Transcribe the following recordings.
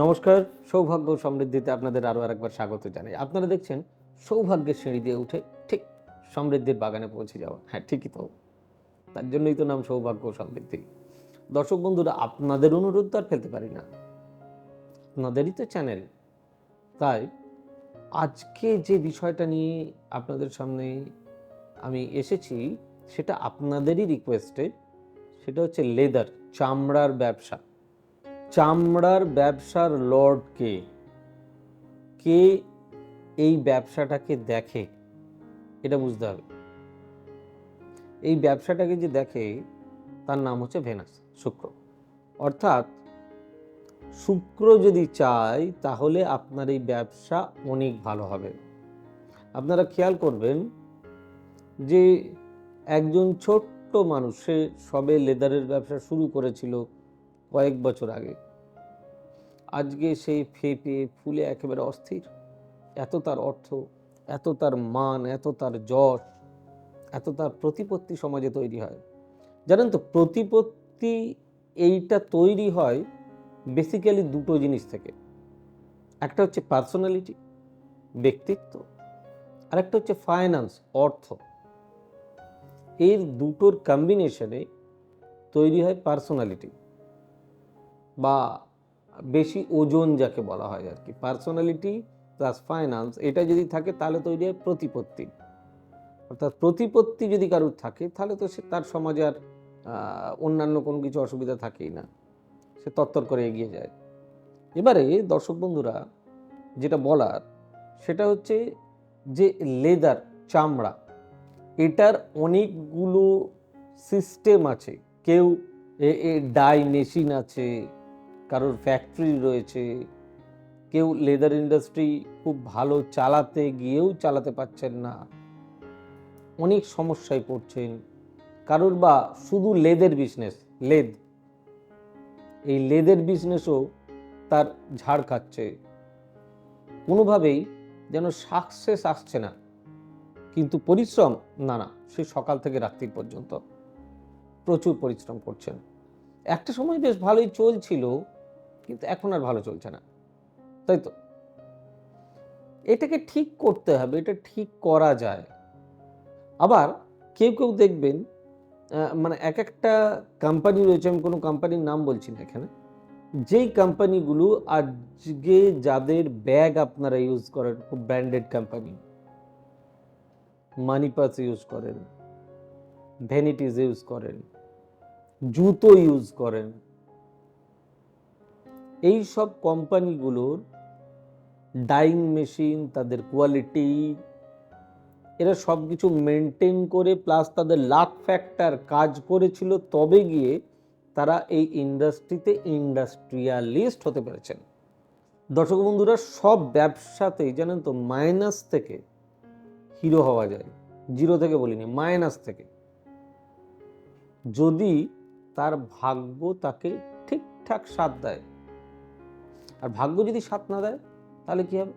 নমস্কার, সৌভাগ্য সমৃদ্ধিতে আপনাদের আরও একবার স্বাগত জানাই। আপনারা দেখছেন সৌভাগ্যের সিঁড়ি দিয়ে উঠে ঠিক সমৃদ্ধির বাগানে পৌঁছে যাওয়া। হ্যাঁ ঠিকই তো। তার জন্যই তো নাম সৌভাগ্য সমৃদ্ধি। দর্শক বন্ধুরা, আপনাদের অনুরোধ তো আর ফেলতে পারি না। আপনাদেরই তো চ্যানেল তাই আজকে যে বিষয়টা নিয়ে আপনাদের সামনে আমি এসেছি, সেটা আপনাদেরই রিকোয়েস্টে সেটা হচ্ছে লেদার চামড়ার ব্যবসা। চামড়ার ব্যবসার লর্ড কে কে এই ব্যবসাটাকে দেখে? এটা বুঝতে হবে। এই ব্যবসাটাকে যে দেখে, তার নাম হচ্ছে ভেনাস, শুক্র। অর্থাৎ, শুক্র যদি চায়, তাহলে আপনার এই ব্যবসা অনেক ভালো হবে। আপনারা খেয়াল করবেন যে, একজন ছোট্ট মানুষ সবে লেদারের ব্যবসা শুরু করেছিল কয়েক বছর আগে। আজকে সেই ফেপে ফুলে একেবারে অস্থির। এত তার অর্থ, এত তার মান, এত তার যশ, এত তার প্রতিপত্তি সমাজে তৈরি হয়। জানেন তো, প্রতিপত্তি এইটা তৈরি হয় বেসিক্যালি দুটো জিনিস থেকে। একটা হচ্ছে পার্সোনালিটি ব্যক্তিত্ব আর একটা হচ্ছে ফাইন্যান্স অর্থ। এর দুটোর কম্বিনেশনে তৈরি হয় পার্সোনালিটি বা বেশি ওজন যাকে বলা হয় আর কি পার্সোনালিটি প্লাস ফাইন্যান্স এটা যদি থাকে তাহলে তৈরি হয় প্রতিপত্তি। অর্থাৎ প্রতিপত্তি যদি কারোর থাকে, তাহলে তো সে তার সমাজে আর অন্যান্য কোনো কিছু অসুবিধা থাকেই না। সে তত্তর করে এগিয়ে যায়। এবারে দর্শক বন্ধুরা, যেটা বলার, সেটা হচ্ছে যে লেদার চামড়া, এটার অনেকগুলো সিস্টেম আছে। কেউ, এ ডাই মেশিন আছে কারোর ফ্যাক্টরি রয়েছে, কেউ লেদার ইন্ডাস্ট্রি খুব ভালো চালাতে গিয়েও চালাতে পারছেন না। অনেক সমস্যায় পড়ছেন। কারোর বা শুধু লেদের বিজনেস লেদ এই লেদের বিজনেসও তার ঝাড় খাচ্ছে। কোনোভাবেই যেন সাকসেস আসছে না। কিন্তু পরিশ্রম, না না, সে সকাল থেকে রাত্রি পর্যন্ত প্রচুর পরিশ্রম করছেন। একটা সময় বেশ ভালোই চলছিল কিন্তু এখন আর ভালো চলছে না। তাই তো? এটাকে ঠিক করতে হবে, এটা ঠিক করা যায়। আবার কেউ কেউ দেখবেন মানে এক একটা কোম্পানি রয়েছে, আমি কোনো কোম্পানির নাম বলছি না এখানে। যেই কোম্পানিগুলো আজকে যাদের ব্যাগ আপনারা ইউজ করেন, খুব ব্র্যান্ডেড কোম্পানি মানি পাস ইউজ করেন ভ্যানিটিজ ইউজ করেন, জুতো ইউজ করেন। এই সব কোম্পানিগুলোর ডাইং মেশিন, তাদের কোয়ালিটি, এরা সব কিছু মেনটেন করে, প্লাস তাদের লাক ফ্যাক্টর কাজ করেছিল, তবে গিয়ে তারা এই ইন্ডাস্ট্রিতে ইন্ডাস্ট্রিয়ালিস্ট হতে পেরেছেন। দর্শক বন্ধুরা, সব ব্যবসাতেই জানেন তো মাইনাস থেকে হিরো হওয়া যায়। জিরো থেকে বলিনি, মাইনাস থেকে। যদি তার ভাগ্য তাকে ঠিকঠাক সাথ দেয় আর ভাগ্য যদি সাথ না দেয়, তাহলে কি হবে?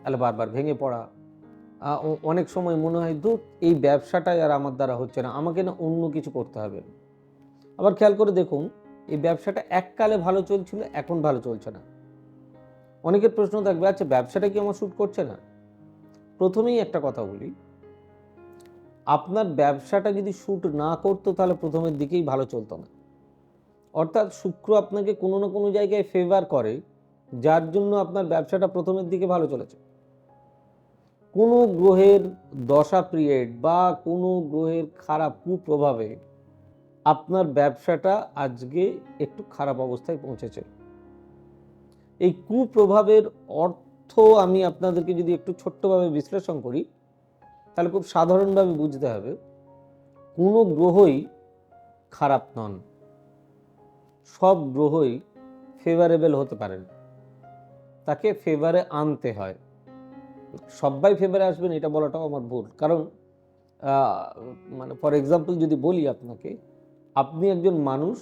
তাহলে বারবার ভেঙে পড়া। অনেক সময় মনে হয় দূর এই ব্যবসাটাই আর আমার দ্বারা হচ্ছে না। আমাকে না অন্য কিছু করতে হবে। আবার খেয়াল করে দেখুন, এই ব্যবসাটা এককালে ভালো চলছিল, এখন ভালো চলছে না। অনেকের প্রশ্ন থাকবে আচ্ছা ব্যবসাটা কি আমার শ্যুট করছে না? প্রথমেই একটা কথা বলি, আপনার ব্যবসাটা যদি শ্যুট না করতো, তাহলে প্রথমের দিকেই ভালো চলতো না। অর্থাৎ শুক্র আপনাকে কোনো না কোনো জায়গায় ফেভার করে যার জন্য আপনার ব্যবসাটা প্রথমের দিকে ভালো চলেছে। কোনো গ্রহের দশা পিরিয়ড বা কোনো গ্রহের খারাপ কুপ্রভাবে আপনার ব্যবসাটা আজকে একটু খারাপ অবস্থায় পৌঁছেছে। এই কুপ্রভাবের অর্থ আমি আপনাদেরকে যদি একটু ছোট্টভাবে বিশ্লেষণ করি, তাহলে খুব সাধারণভাবে বুঝতে হবে, কোনো গ্রহই খারাপ নন। সব গ্রহই ফেভারেবল হতে পারেন। তাকে ফেভারে আনতে হয়। সবাই ফেভারে আসবেন, এটা বলাটাও আমার ভুল। কারণ মানে ফর এক্সাম্পল যদি বলি আপনাকে, আপনি একজন মানুষ,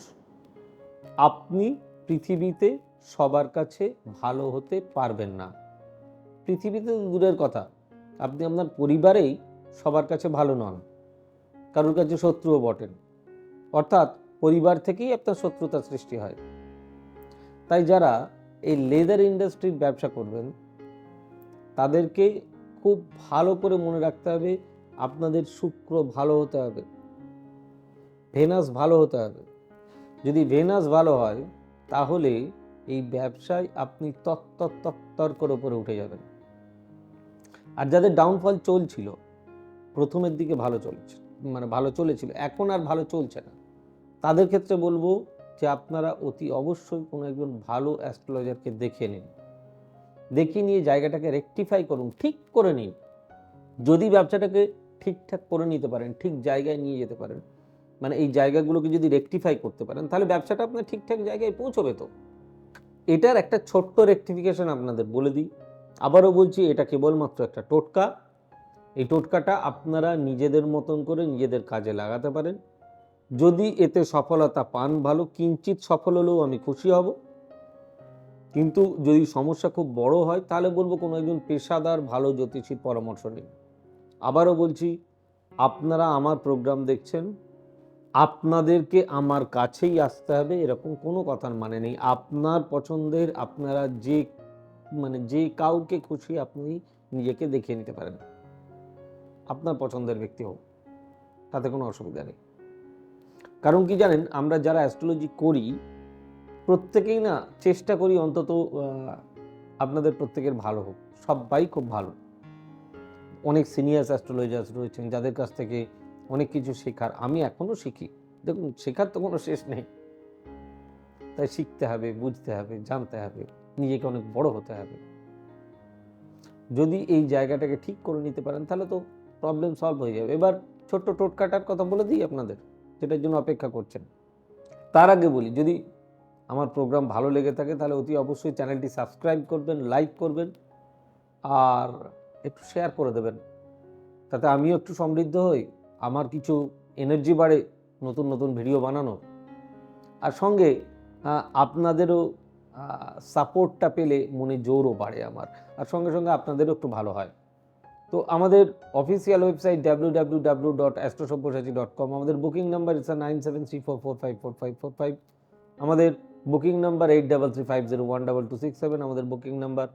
আপনি পৃথিবীতে সবার কাছে ভালো হতে পারবেন না। পৃথিবীতে দূরের কথা, আপনি আপনার পরিবারেই সবার কাছে ভালো নন, কারোর কাছে শত্রুও বটেন। অর্থাৎ পরিবার থেকেই আপনার শত্রুতা সৃষ্টি হয়। তাই যারা এই লেদার ইন্ডাস্ট্রির ব্যবসা করবেন, তাদেরকে খুব ভালো করে মনে রাখতে হবে, আপনাদের শুক্র ভালো হতে হবে ভেনাস ভালো হতে হবে। যদি ভেনাস ভালো হয়, তাহলে এই ব্যবসায় আপনি তত্তর তত্তর করে উপরে উঠে যাবেন। আর যাদের ডাউনফল চলছিল, প্রথমের দিকে ভালো চলছে মানে ভালো চলেছিল, এখন আর ভালো চলছে না। তাদের ক্ষেত্রে বলব যে আপনারা অতি অবশ্যই কোনো একজন ভালো অ্যাস্ট্রোলজারকে দেখে নিন। দেখিয়ে নিয়ে জায়গাটাকে রেকটিফাই করুন, ঠিক করে নিন। যদি ব্যবসাটাকে ঠিকঠাক করে নিতে পারেন, ঠিক জায়গায় নিয়ে যেতে পারেন মানে এই জায়গাগুলোকে যদি রেকটিফাই করতে পারেন, তাহলে ব্যবসাটা আপনার ঠিকঠাক জায়গায় পৌঁছবে তো। এটার একটা ছোট্ট রেকটিফিকেশন আপনাদের বলে দিই। আবারও বলছি, এটা কেবলমাত্র একটা টোটকা। এই টোটকাটা আপনারা নিজেদের মতন করে নিজেদের কাজে লাগাতে পারেন। যদি এতে সফলতা পান ভালো কিঞ্চিত সফল হলেও আমি খুশি হব। কিন্তু যদি সমস্যা খুব বড় হয়, তাহলে বলব কোনো একজন পেশাদার ভালো জ্যোতিষীর পরামর্শ নিন। আবারও বলছি, আপনারা আমার প্রোগ্রাম দেখছেন, আপনাদেরকে আমার কাছেই আসতে হবে, এরকম কোনো কথার মানে নেই। আপনার পছন্দের, আপনারা যে মানে যে কাউকে খুশি আপনি নিজেকে দেখিয়ে নিতে পারেন। আপনার পছন্দের ব্যক্তি হোক, তাতে কোনো অসুবিধা নেই। কারণ কি জানেন, আমরা যারা অ্যাস্ট্রোলজি করি, প্রত্যেকেই না চেষ্টা করি অন্তত আপনাদের প্রত্যেকের ভালো হোক। সবাই খুব ভালো। অনেক সিনিয়র অ্যাস্ট্রোলজার্স রয়েছেন যাদের কাছ থেকে অনেক কিছু শেখার। আমি এখনও শিখি। দেখুন, শেখার তো কোনো শেষ নেই। তাই শিখতে হবে, বুঝতে হবে, জানতে হবে। নিজেকে অনেক বড় হতে হবে। যদি এই জায়গাটাকে ঠিক করে নিতে পারেন, তাহলে তো প্রবলেম সলভ হয়ে যাবে। এবার ছোট্ট টোটকাটার কথা বলে দিই আপনাদের। যেটার জন্য অপেক্ষা করছেন। তার আগে বলি, যদি আমার প্রোগ্রাম ভালো লেগে থাকে, তাহলে অতি অবশ্যই চ্যানেলটি সাবস্ক্রাইব করবেন লাইক করবেন, আর একটু শেয়ার করে দেবেন। তাতে আমিও একটু সমৃদ্ধ হই, আমার কিছু এনার্জি বাড়ে নতুন নতুন ভিডিও বানানো আর সঙ্গে আপনাদেরও সাপোর্টটা পেলে মনে জোরও বাড়ে আমার। আর সঙ্গে সঙ্গে আপনাদেরও একটু ভালো হয়। তো আমাদের official website W W W dot Astrosabyasachi dot com আমাদের booking number it's nine seven three four four five four five four five আমাদের booking number eight double three five zero one double two six seven আমাদের booking number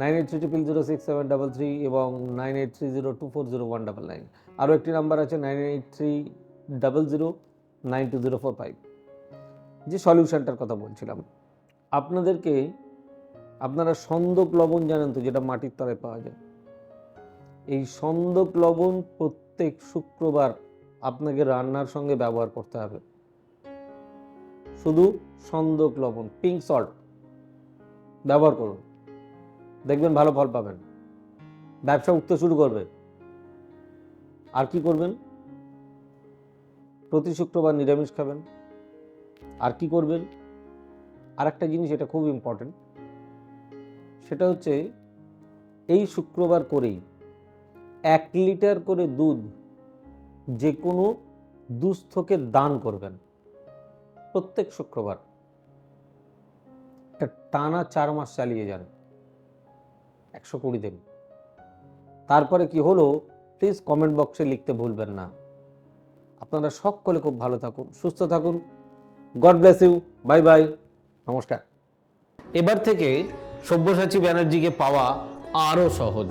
nine eight three triple zero six seven double three এবং nine eight three zero two four zero one double nine আরও একটি number আছে nine eight three double zero nine two zero four five যে সলিউশনটার কথা বলছিলাম, আপনাদেরকে আপনারা সন্দক লবণ জানেন তো, যেটা মাটির তলায় পাওয়া যায়। এই সন্দক লবণ প্রত্যেক শুক্রবার আপনাকে রান্নার সঙ্গে ব্যবহার করতে হবে। শুধু সন্দক লবণ পিঙ্ক সল্ট ব্যবহার করুন। দেখবেন ভালো ফল পাবেন। ব্যবসা উঠতে শুরু করবে। আর কি করবেন? প্রতি শুক্রবার নিরামিষ খাবেন। আর কি করবেন? আর একটা জিনিস এটা খুব ইম্পর্টেন্ট সেটা হচ্ছে এই শুক্রবার করেই এক লিটার করে দুধ যে কোনো দুস্থকে দান করবেন প্রত্যেক শুক্রবার। টানা চার মাস চালিয়ে যান, একশো কুড়ি দিন। তারপরে কি হলো প্লিজ কমেন্ট বক্সে লিখতে ভুলবেন না। আপনারা সকলে খুব ভালো থাকুন, সুস্থ থাকুন। God bless you bye bye নমস্কার। এবার থেকে সব্যসাচী ব্যানার্জিকে পাওয়া আরও সহজ।